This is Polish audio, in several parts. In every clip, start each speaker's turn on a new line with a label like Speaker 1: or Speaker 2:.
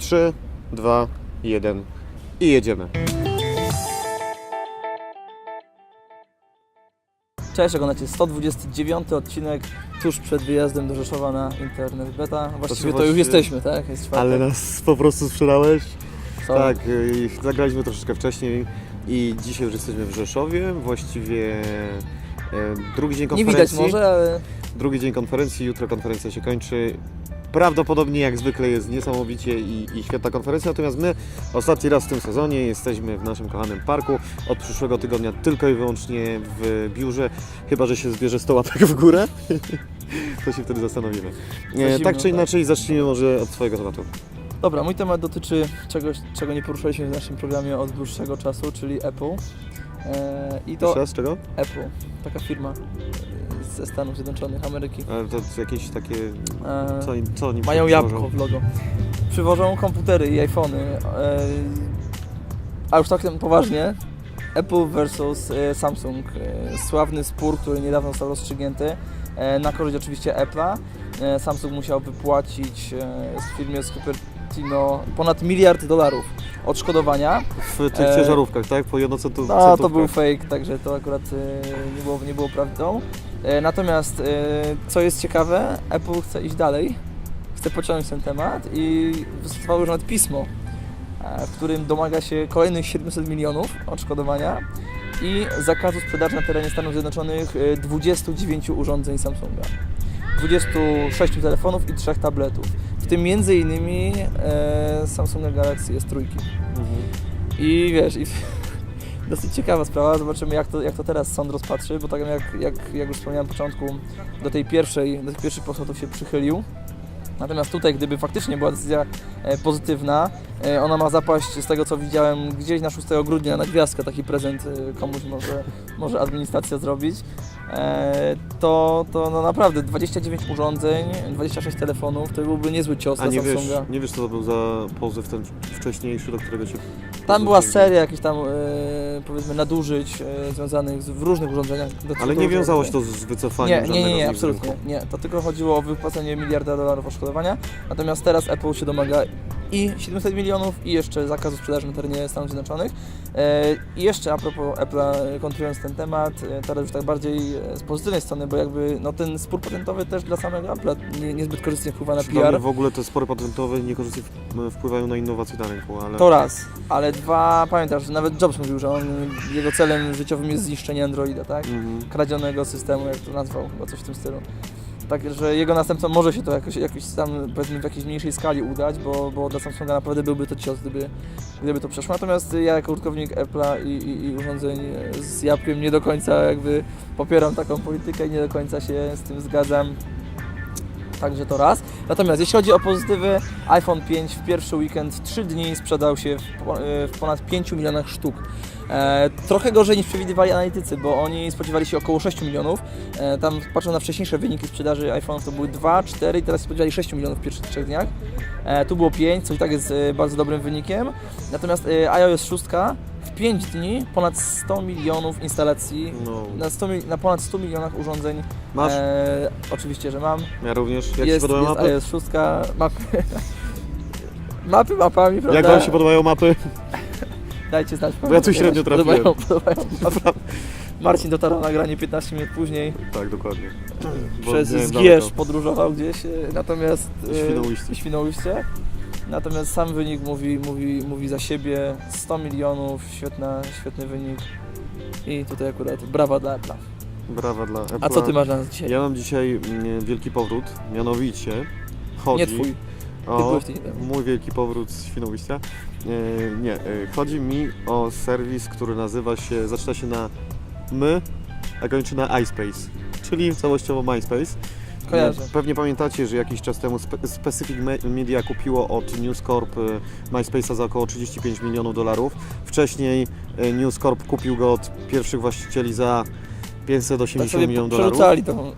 Speaker 1: 3, 2, 1 i jedziemy.
Speaker 2: Cześć, oglądacie 129 odcinek tuż przed wyjazdem do Rzeszowa na internet beta. Właściwie to już
Speaker 1: właściwie-
Speaker 2: jesteśmy, tak? Jest czwartek.
Speaker 1: Ale nas po prostu sprzedałeś. Tak, zagraliśmy troszeczkę wcześniej i dzisiaj już jesteśmy w Rzeszowie. Właściwie e, drugi dzień
Speaker 2: Nie
Speaker 1: konferencji.
Speaker 2: widać może, ale
Speaker 1: Drugi dzień konferencji, jutro konferencja się kończy. Prawdopodobnie jak zwykle jest niesamowicie i, i świetna konferencja, natomiast my ostatni raz w tym sezonie jesteśmy w naszym kochanym parku. Od przyszłego tygodnia tylko i wyłącznie w biurze, chyba że się zbierze 100 łapek w górę. to się wtedy zastanowimy.
Speaker 2: Zimno,
Speaker 1: tak czy
Speaker 2: tak.
Speaker 1: inaczej zacznijmy może od Twojego tematu.
Speaker 2: dobra, mój temat dotyczy czegoś, czego nie poruszaliśmy w naszym programie od dłuższego czasu, czyli Apple. E, I to
Speaker 1: Jeszcze raz czego?
Speaker 2: Apple, taka firma e, ze Stanów Zjednoczonych Ameryki.
Speaker 1: Ale to jakieś takie...
Speaker 2: E,
Speaker 1: Co, co oni
Speaker 2: Mają
Speaker 1: przywożą?
Speaker 2: jabłko w logo. Przywożą komputery i iPhony. E, a już tak poważnie. Apple versus e, Samsung. E, Sławny spór, który niedawno został rozstrzygnięty. E, Na korzyść oczywiście Apple'a. E, Samsung musiał wypłacić e, z firmie Cupertino ponad miliard dolarów odszkodowania.
Speaker 1: W tych
Speaker 2: E,
Speaker 1: ciężarówkach, tak? Po jednocentu
Speaker 2: No, to był fake, także to akurat e, nie było, nie było prawdą. E, Natomiast, e, co jest ciekawe, Apple chce iść dalej, chce pociągnąć ten temat i wystosowało już nawet pismo, e, w którym domaga się kolejnych 700 milionów odszkodowania i zakazu sprzedaży na terenie Stanów Zjednoczonych e, 29 urządzeń Samsunga. 26 telefonów i 3 tabletów. W tym między innymi e, Samsunga Galaxy S3.
Speaker 1: Mhm.
Speaker 2: I wiesz, i dosyć ciekawa sprawa, zobaczymy jak to, jak to teraz sąd rozpatrzy, bo tak jak, jak, jak już wspomniałem na początku, do tej pierwszej, do tych pierwszych postępów się przychylił. Natomiast tutaj, gdyby faktycznie była decyzja e, pozytywna, e, ona ma zapaść z tego co widziałem gdzieś na 6 grudnia na gwiazdkę, taki prezent e, komuś może, może administracja zrobić, to, to no naprawdę 29 urządzeń, 26 telefonów, to byłby niezły cios
Speaker 1: A
Speaker 2: dla
Speaker 1: nie wiesz,
Speaker 2: Samsunga.
Speaker 1: nie wiesz co to był za pozew ten wcześniejszy, do którego się...
Speaker 2: Tam była seria jakichś tam, e, powiedzmy, nadużyć e, związanych z, w różnych urządzeniach.
Speaker 1: Ale nie wiązało się to z wycofaniem
Speaker 2: Nie, nie, nie, nie, absolutnie nie. To tylko chodziło o wypłacenie miliarda dolarów odszkodowania. Natomiast teraz Apple się domaga i 700 milionów i jeszcze zakazu sprzedaży na terenie Stanów Zjednoczonych. E, I jeszcze a propos Apple'a, kontrując ten temat, e, teraz już tak bardziej e, z pozytywnej strony, bo jakby no, ten spór patentowy też dla samego Apple'a nie, niezbyt korzystnie wpływa na PR.
Speaker 1: w ogóle te spory patentowe niekorzystnie wpływają na innowacje na rynku, ale...
Speaker 2: To raz, ale dwa, pamiętasz, nawet Jobs mówił, że on, jego celem życiowym jest zniszczenie Androida, tak?
Speaker 1: Mhm.
Speaker 2: kradzionego systemu, jak to nazwał, chyba coś w tym stylu. Także jego następcą może się to jakoś, jakoś tam powiedzmy w jakiejś mniejszej skali udać, bo, bo dla Samsunga naprawdę byłby to cios, gdyby, gdyby to przeszło. Natomiast ja jako użytkownik Apple'a i, i, i urządzeń z jabłkiem nie do końca jakby popieram taką politykę i nie do końca się z tym zgadzam. Także to raz. Natomiast jeśli chodzi o pozytywy, iPhone 5 w pierwszy weekend w 3 dni sprzedał się w, w ponad 5 milionach sztuk. E, trochę gorzej niż przewidywali analitycy, bo oni spodziewali się około 6 milionów. E, tam patrząc na wcześniejsze wyniki sprzedaży iPhone'ów to były 2, 4 i teraz spodziewali 6 milionów w pierwszych 3 dniach. E, tu było 5, co i tak jest bardzo dobrym wynikiem. Natomiast iOS 6 w 5 dni ponad 100 milionów instalacji
Speaker 1: No.
Speaker 2: na, 100, mil- na ponad 100 milionach urządzeń.
Speaker 1: Masz?
Speaker 2: E, oczywiście, że mam.
Speaker 1: Ja również. Jak
Speaker 2: jest,
Speaker 1: Ci podobają
Speaker 2: jest
Speaker 1: mapy?
Speaker 2: iOS 6, mapy. mapy mapami, prawda?
Speaker 1: Jak Wam się podobają mapy?
Speaker 2: Dajcie znać.
Speaker 1: Bo ja tu średnio
Speaker 2: Podobają,
Speaker 1: trafiłem.
Speaker 2: podobają. mapy. Marcin dotarł na nagranie 15 minut później.
Speaker 1: Tak, dokładnie. Bo
Speaker 2: Przez
Speaker 1: miałem
Speaker 2: Zgierz
Speaker 1: daleko.
Speaker 2: podróżował gdzieś, e, natomiast... e,
Speaker 1: Świnoujście.
Speaker 2: Świnoujście. Natomiast sam wynik mówi, mówi, mówi za siebie. 100 milionów, świetna, świetny wynik. I tutaj akurat brawa dla Apple'a.
Speaker 1: Brawa dla Apple'a.
Speaker 2: A co ty masz na nas dzisiaj?
Speaker 1: Ja mam dzisiaj mm, wielki powrót, mianowicie chodzi
Speaker 2: Nie twój. Ty
Speaker 1: o
Speaker 2: byłeś tydzień temu.
Speaker 1: mój wielki powrót z Świnoujścia. E, nie, e, chodzi mi o serwis, który nazywa się, zaczyna się na my, a kończy na iSpace, czyli całościowo MySpace.
Speaker 2: Kojarzę.
Speaker 1: E, Pewnie pamiętacie, że jakiś czas temu Spe- Specific Me- Media kupiło od News Corp e, MySpace'a za około 35 milionów dolarów. Wcześniej e, News Corp kupił go od pierwszych właścicieli za 580
Speaker 2: sobie
Speaker 1: milionów dolarów.
Speaker 2: tą...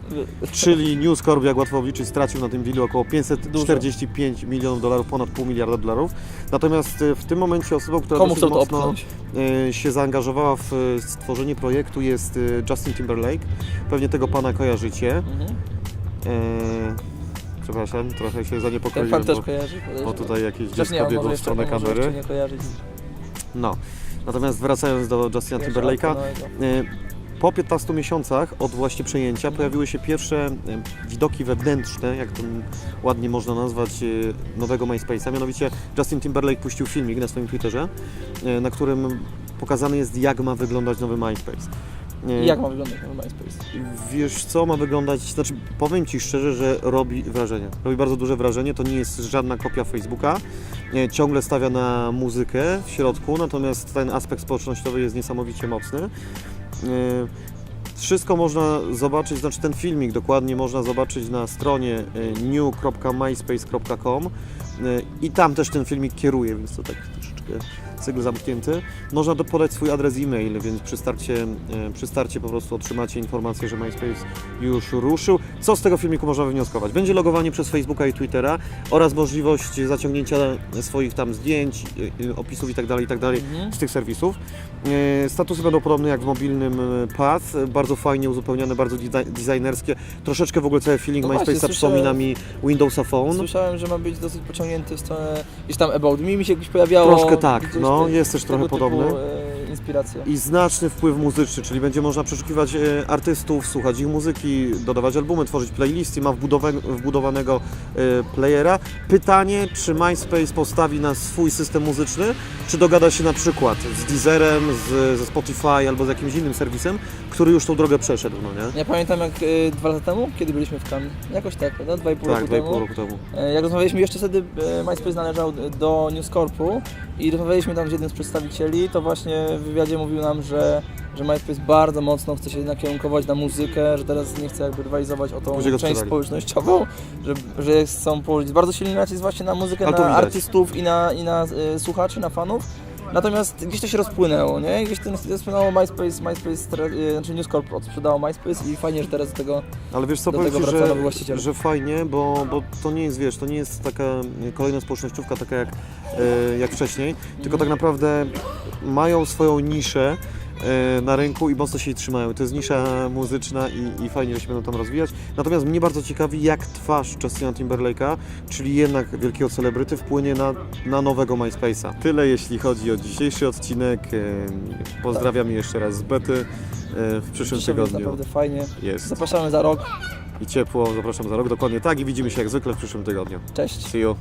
Speaker 1: Czyli News Corp, jak łatwo obliczyć, stracił na tym dealu około 545 milionów dolarów, ponad pół miliarda dolarów. Natomiast e, w tym momencie osobą, która
Speaker 2: Komu
Speaker 1: dosyć
Speaker 2: to
Speaker 1: mocno e, się zaangażowała w e, stworzenie projektu jest Justin Timberlake. Pewnie tego pana kojarzycie.
Speaker 2: Mhm.
Speaker 1: E, Przepraszam, trochę się
Speaker 2: Ten
Speaker 1: zaniepokoiłem,
Speaker 2: fan też
Speaker 1: bo,
Speaker 2: kojarzy,
Speaker 1: bo tutaj jakieś dziecko biegło w stronę kamery. No. Natomiast wracając do Justina Timberlake'a, po 15 miesiącach od właśnie przejęcia pojawiły się pierwsze widoki wewnętrzne, jak to ładnie można nazwać, e, nowego MySpace'a. Mianowicie Justin Timberlake puścił filmik na swoim Twitterze, e, na którym pokazany jest, jak ma wyglądać nowy MySpace. E,
Speaker 2: I jak ma wyglądać nowy MySpace?
Speaker 1: Wiesz co, ma wyglądać, znaczy powiem Ci szczerze, że robi wrażenie. Robi bardzo duże wrażenie, to nie jest żadna kopia Facebooka. Ciągle stawia na muzykę w środku, natomiast ten aspekt społecznościowy jest niesamowicie mocny. E, Wszystko można zobaczyć, znaczy ten filmik dokładnie można zobaczyć na stronie e, new.myspace.com e, i tam też ten filmik kieruje, więc to tak troszeczkę cykl zamknięty. Można do podać swój adres e-mail, więc przy starcie, e, przy starcie po prostu otrzymacie informację, że MySpace już ruszył. Co z tego filmiku można wywnioskować? Będzie logowanie przez Facebooka i Twittera oraz możliwość zaciągnięcia swoich tam zdjęć, e, e, opisów itd., itd.
Speaker 2: Mhm.
Speaker 1: z tych serwisów. Statusy będą podobne jak w mobilnym Path, bardzo fajnie uzupełnione, bardzo design- designerskie. Troszeczkę w ogóle cały feeling
Speaker 2: No
Speaker 1: MySpace'a przypomina mi Windowsa Phone.
Speaker 2: Słyszałem, że ma być dosyć pociągnięty w stronę gdzieś tam About Me mi się jakoś pojawiało.
Speaker 1: Troszkę tak,
Speaker 2: gdzieś
Speaker 1: no, jest też trochę
Speaker 2: tego typu,
Speaker 1: podobny.
Speaker 2: E, inspiracja.
Speaker 1: I znaczny wpływ muzyczny, czyli będzie można przeszukiwać e, artystów, słuchać ich muzyki, dodawać albumy, tworzyć playlisty, ma wbudowe, wbudowanego e, playera. Pytanie, czy MySpace postawi na swój system muzyczny, czy dogada się na przykład z Deezerem, z, ze Spotify albo z jakimś innym serwisem, który już tą drogę przeszedł, no nie?
Speaker 2: Ja pamiętam jak e, dwa lata temu, kiedy byliśmy w Cannes, jakoś tak, prawda? Dwa i pół
Speaker 1: Tak,
Speaker 2: roku
Speaker 1: dwa i
Speaker 2: temu.
Speaker 1: pół roku temu.
Speaker 2: E, Jak rozmawialiśmy jeszcze wtedy, e, MySpace należał do News Corpu i rozmawialiśmy tam z jednym z przedstawicieli, to właśnie w wywiadzie mówił nam, że, że MySpace bardzo mocno chce się nakierunkować na muzykę, że teraz nie chce jakby rywalizować o tą
Speaker 1: go
Speaker 2: część
Speaker 1: sprzedali.
Speaker 2: społecznościową, że, że chcą położyć bardzo silny nacisk właśnie na muzykę,
Speaker 1: Ale to
Speaker 2: na
Speaker 1: widać.
Speaker 2: artystów i na, i na e, słuchaczy, na fanów. Natomiast gdzieś to się rozpłynęło, nie? Gdzieś to rozpłynęło MySpace, MySpace, e, znaczy News Corp odsprzedało MySpace i fajnie, że teraz do tego
Speaker 1: Ale wiesz co,
Speaker 2: Do tego
Speaker 1: Ci, że, że fajnie, bo, bo to nie jest, wiesz, to nie jest taka kolejna społecznościówka, taka jak, e, jak wcześniej, tylko tak naprawdę mają swoją niszę na rynku i mocno się jej trzymają. To jest nisza muzyczna i, i fajnie, że się będą tam rozwijać. Natomiast mnie bardzo ciekawi, jak twarz Justina Timberlake'a, czyli jednak wielkiego celebryty, wpłynie na, na nowego MySpace'a. Tyle jeśli chodzi o dzisiejszy odcinek. E, Pozdrawiam jeszcze raz z Bety e, w przyszłym
Speaker 2: dzisiaj
Speaker 1: tygodniu.
Speaker 2: naprawdę fajnie.
Speaker 1: Jest
Speaker 2: Zapraszamy za rok.
Speaker 1: i ciepło. Zapraszam za rok dokładnie tak i widzimy się jak zwykle w przyszłym tygodniu.
Speaker 2: Cześć.
Speaker 1: See you.